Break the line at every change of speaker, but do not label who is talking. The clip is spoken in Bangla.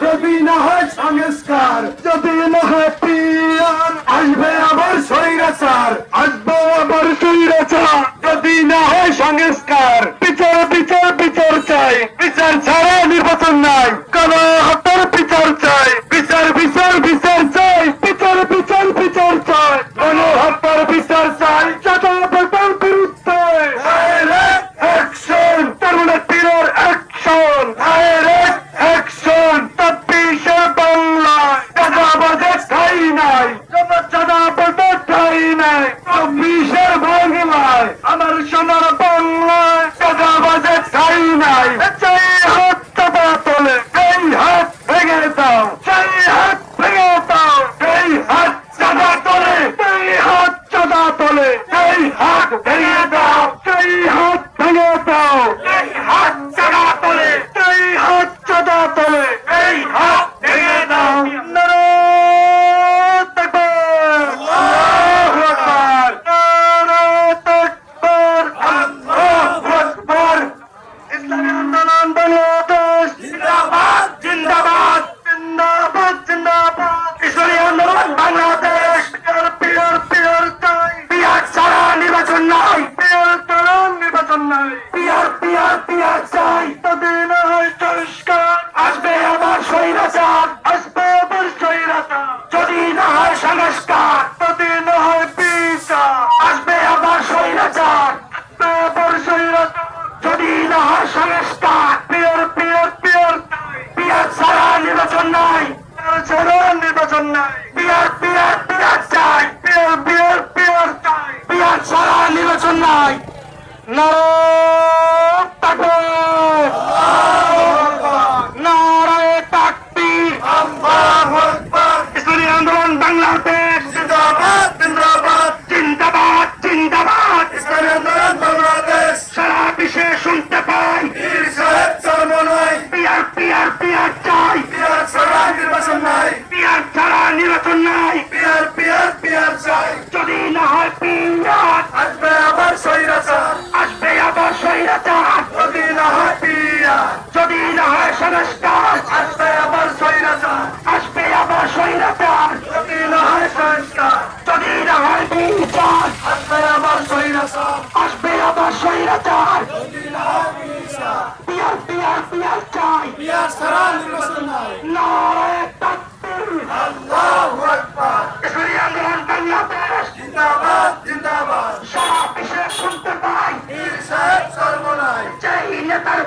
যদি না হয় সংস্কার,
যদি না হয় পিয়ার।
আসবে আবার স্বৈরাচার,
আসবে আবার স্বৈরাচার,
যদি না হয় সংস্কার।
বিচার বিচার বিচার চাই।
বিচার ছাড়া নির্বাচন নাই।
কোন চাঁদা বলতে ঠাই নাই
চব্বিশের বাংলায়
আমার সোনার বাংলায়
চাঁদাবাজে ঠাই নাই
চাই হাত চাঁদা তোলে
এই হাত ভেঙে দাও
চাই হাত ভেঙে দাও
এই হাত চাঁদা তোলে
চাই হাত চাঁদা তোলে
এই হাত ভেঙে দাও।
স্বৈরাচার, আসবে
আবার স্বৈরাচার। যদি যদি
না হয় বিচার, আসবে
আবার স্বৈরাচার। ছাড়া নির্বাচন
নাই। ছাড়া
নির্বাচন নাই।
পিয়ার পিয়ার
পিয়ার চাই।
পিয়ার পিয়ার বাংলাদেশ
জিন্দাবাদ জিন্দাবাদ।
জিন্দাবাদ জিন্দাবাদ।
ইসলামী আন্দোলন বাংলাদেশ। সারা বিশ্বে শুনতে পাই।
বীর সাহেব চরমনাই পিয়ার পিয়ার পিয়ার চাই।
পিয়ার ছাড়া নির্বাচন নাই।
পিয়ার ছাড়া নির্বাচন নাই।
পিয়ার পিয়ার পিয়ার চাই।
যদি না হয় পিয়ার
আসবে আবার স্বৈরাচার।
আসবে আবার স্বৈরাচার।
যদি না হয় পিয়ার
যদি না হয়
সংস্কার স্বৈরাচার
পিয়ার পিয়ার পিয়ার চাই।
পিয়ার সারা নির্বাচন নাই।
নারায় তাকবীর।
আল্লাহু আকবার।
ইসলামী আন্দোলন বাংলাদেশ।
জিন্দাবাদ জিন্দাবাদ।
সারা বিশ্বে শুনতে পাই।
পীর সাহেব
সর্বনাই জয় নেতার